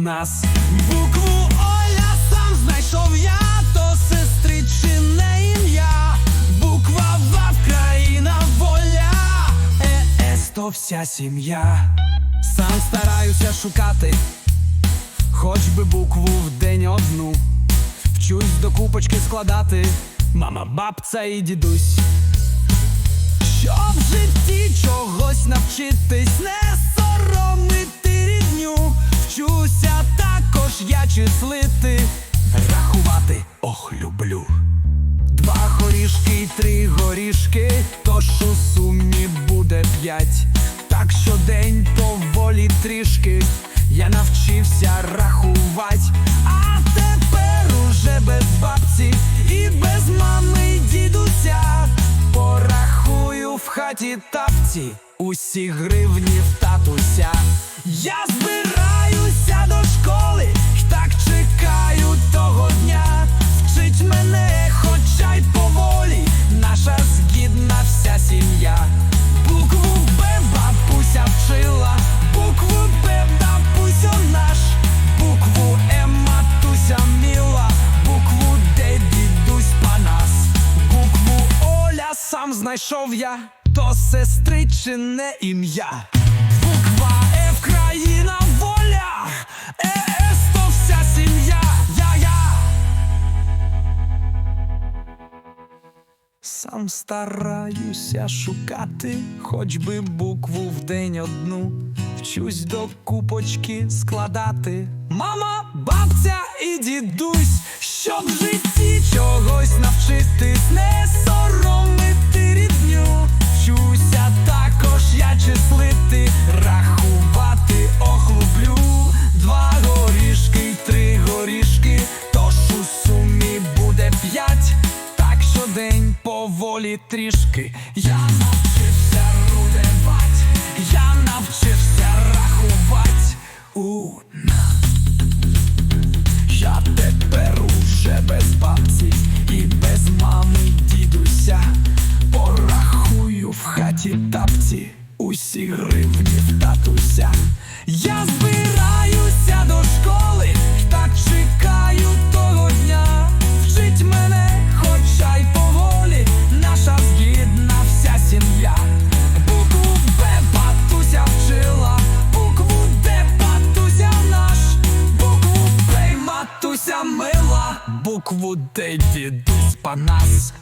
Панас. Букву Оля сам знайшов я, то сестричине ім'я. Буква В країна воля, ЕС то вся сім'я. Сам стараюся шукати, хоч би букву в день одну. Вчусь до купочки складати, мама, бабця і дідусь. Щоб в житті чогось навчитись, не числити, рахувати, ох, люблю. Два горішки й три горішки, тож у сумі буде п'ять. Так що день поволі трішки я навчився рахувати. А тепер уже без бабці і без мами й дідуся. Порахую в хаті тапці, усі гривні в татуся. Я збираюся Сам знайшов я, то сестричине ім'я. Буква Ф країна воля, ЕС то вся сім'я. Я-я. Сам стараюся шукати, хоч би букву в день одну, вчусь до купочки складати. Мама, бабця і дідусь, щоб в житті чогось навчитись, не трішки я навчився рудевать, я навчився рахувати у я тепер уже без бабці і без мами дідуся. Порахую в хаті тапці, усі гривні татуся. Михайла, букву Д дідусь Панас.